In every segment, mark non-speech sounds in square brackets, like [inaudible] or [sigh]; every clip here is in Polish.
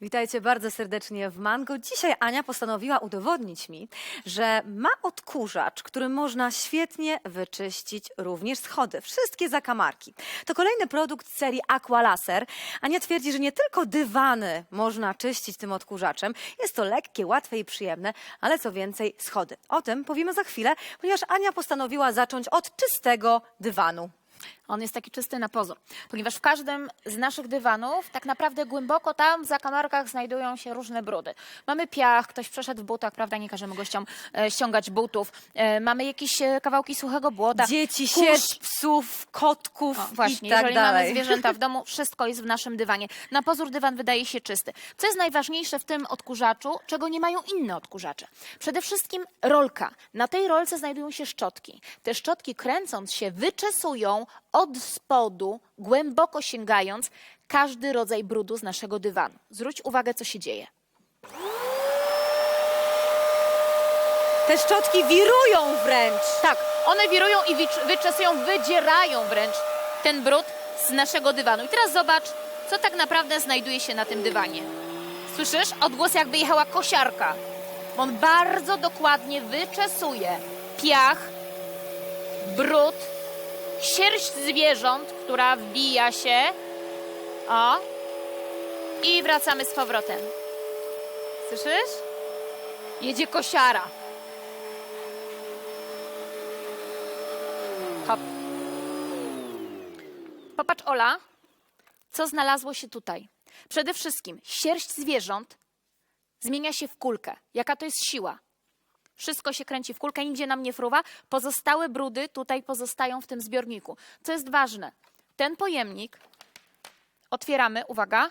Witajcie bardzo serdecznie w Mango. Dzisiaj Ania postanowiła udowodnić mi, że ma odkurzacz, którym można świetnie wyczyścić również schody, wszystkie zakamarki. To kolejny produkt serii Aqua Laser. Ania twierdzi, że nie tylko dywany można czyścić tym odkurzaczem, jest to lekkie, łatwe i przyjemne, ale co więcej schody. O tym powiemy za chwilę, ponieważ Ania postanowiła zacząć od czystego dywanu. On jest taki czysty na pozór, ponieważ w każdym z naszych dywanów tak naprawdę głęboko tam w zakamarkach znajdują się różne brudy. Mamy piach, ktoś przeszedł w butach, prawda, nie każemy gościom e, ściągać butów. E, mamy jakieś e, kawałki suchego błota. Dzieci, kurz. sierść, psów, kotków O, właśnie, i tak jeżeli dalej. mamy zwierzęta w [laughs] domu, wszystko jest w naszym dywanie. Na pozór dywan wydaje się czysty. Co jest najważniejsze w tym odkurzaczu, czego nie mają inne odkurzacze? Przede wszystkim rolka. Na tej rolce znajdują się szczotki. Te szczotki kręcąc się wyczesują od spodu, głęboko sięgając, każdy rodzaj brudu z naszego dywanu. Zwróć uwagę, co się dzieje. Te szczotki wirują wręcz. Tak, one wirują i wyczesują, wydzierają wręcz ten brud z naszego dywanu. I teraz zobacz, co tak naprawdę znajduje się na tym dywanie. Słyszysz? Odgłos jakby jechała kosiarka. On bardzo dokładnie wyczesuje piach, brud, sierść zwierząt, która wbija się. O. I wracamy z powrotem. Słyszysz? Jedzie kosiara. Hop. Popatrz, Ola, co znalazło się tutaj. Przede wszystkim sierść zwierząt zmienia się w kulkę. Jaka to jest siła? Wszystko się kręci w kulkę, nigdzie nam nie fruwa. Pozostałe brudy tutaj pozostają w tym zbiorniku. Co jest ważne? Ten pojemnik otwieramy, uwaga,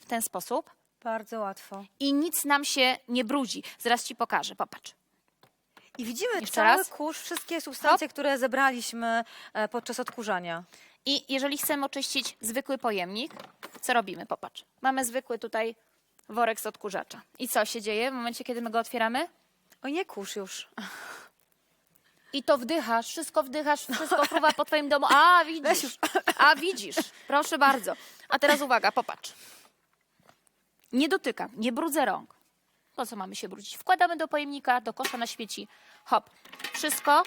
w ten sposób Bardzo łatwo. i nic nam się nie brudzi. Zaraz ci pokażę, popatrz. I widzimy Jeszcze cały raz. kurz, wszystkie substancje, które zebraliśmy e, podczas odkurzania. I jeżeli chcemy oczyścić zwykły pojemnik, co robimy? Popatrz. Mamy zwykły tutaj worek z odkurzacza. I co się dzieje w momencie, kiedy my go otwieramy? O nie kurz już. I to wdychasz, wszystko wdychasz, wszystko [laughs] fruwa po twoim domu. A, widzisz. A, widzisz. Proszę bardzo. A teraz uwaga, popatrz. Nie dotykam, nie brudzę rąk. Po co mamy się brudzić? Wkładamy do pojemnika, do kosza na śmieci. Hop. Wszystko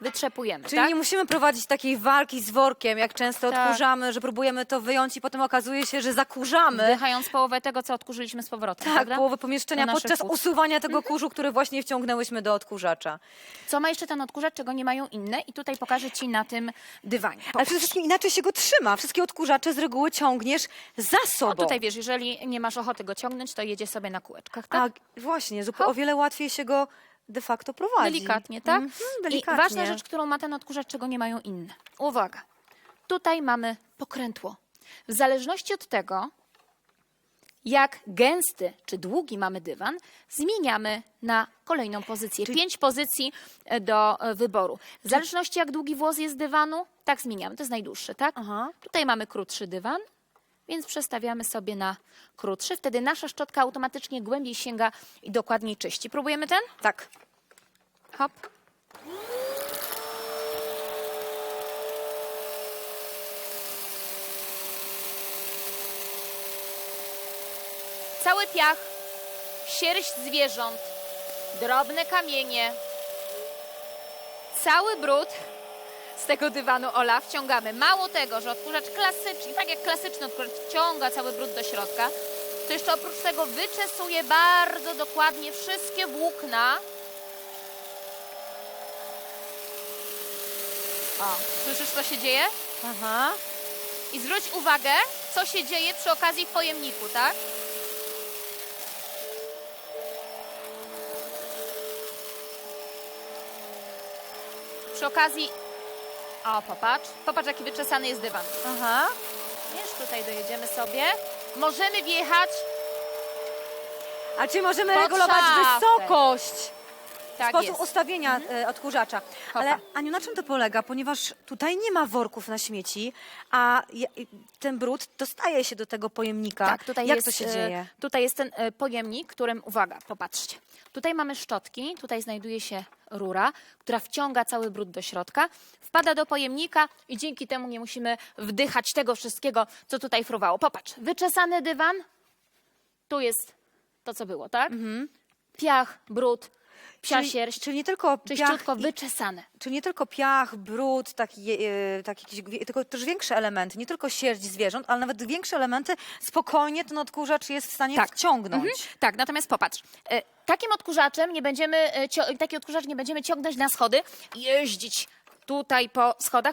wytrzepujemy, Czyli tak? nie musimy prowadzić takiej walki z workiem, jak często Tak. odkurzamy, że próbujemy to wyjąć i potem okazuje się, że zakurzamy. Wdychając połowę tego, co odkurzyliśmy z powrotem, Tak, prawda? połowę pomieszczenia podczas płuc. usuwania tego kurzu, który właśnie wciągnęłyśmy do odkurzacza. Co ma jeszcze ten odkurzacz, czego nie mają inne? I tutaj pokażę Ci na tym dywanie. Ale przede wszystkim inaczej się go trzyma. Wszystkie odkurzacze z reguły ciągniesz za sobą. O, tutaj wiesz, jeżeli nie masz ochoty go ciągnąć, to jedzie sobie na kółeczkach, tak? A właśnie, zupełnie o wiele łatwiej się go de facto prowadzi. Delikatnie, tak? Mhm, delikatnie. I ważna rzecz, którą ma ten odkurzacz, czego nie mają inne. Uwaga. Tutaj mamy pokrętło. W zależności od tego, jak gęsty czy długi mamy dywan, zmieniamy na kolejną pozycję. Pięć pozycji e, do e, wyboru. W zależności jak długi włos jest dywanu, tak zmieniamy. To jest najdłuższy, tak? Aha. Tutaj mamy krótszy dywan, więc przestawiamy sobie na krótszy. Wtedy nasza szczotka automatycznie głębiej sięga i dokładniej czyści. Próbujemy ten? Tak. Hop. Cały piach, sierść zwierząt, drobne kamienie, cały brud z tego dywanu Ola wciągamy. Mało tego, że odkurzacz klasyczny, tak jak klasyczny odkurzacz wciąga cały brud do środka, to jeszcze oprócz tego wyczesuje bardzo dokładnie wszystkie włókna. O, słyszysz co się dzieje? Aha. I zwróć uwagę, co się dzieje przy okazji w pojemniku, tak? Przy okazji. O, popatrz. Popatrz, jaki wyczesany jest dywan. Aha. Wiesz, tutaj dojedziemy sobie. Możemy wjechać. A czy możemy Pod regulować szafę. wysokość? Tak sposób jest. ustawienia e, odkurzacza. Ale Aniu, na czym to polega? Ponieważ tutaj nie ma worków na śmieci, a je- ten brud dostaje się do tego pojemnika. Tak, tutaj Jak jest, to się e, dzieje? Tutaj jest ten e, pojemnik, którym, uwaga, popatrzcie. Tutaj mamy szczotki, tutaj znajduje się rura, która wciąga cały brud do środka, wpada do pojemnika i dzięki temu nie musimy wdychać tego wszystkiego, co tutaj fruwało. Popatrz, wyczesany dywan, tu jest to, co było, tak? Piach, brud, psia Czyli, sierść, czyli nie tylko czyściutko piach, i, wyczesane. czyli nie tylko piach, brud, taki, e, taki, jakiś gwie- tylko też większe elementy, nie tylko sierść zwierząt, ale nawet większe elementy spokojnie ten odkurzacz jest w stanie Tak. wciągnąć. Mhm. Tak, natomiast popatrz. e, Takim odkurzaczem nie będziemy, e, cio- taki odkurzacz nie będziemy ciągnąć na schody, jeździć tutaj po schodach,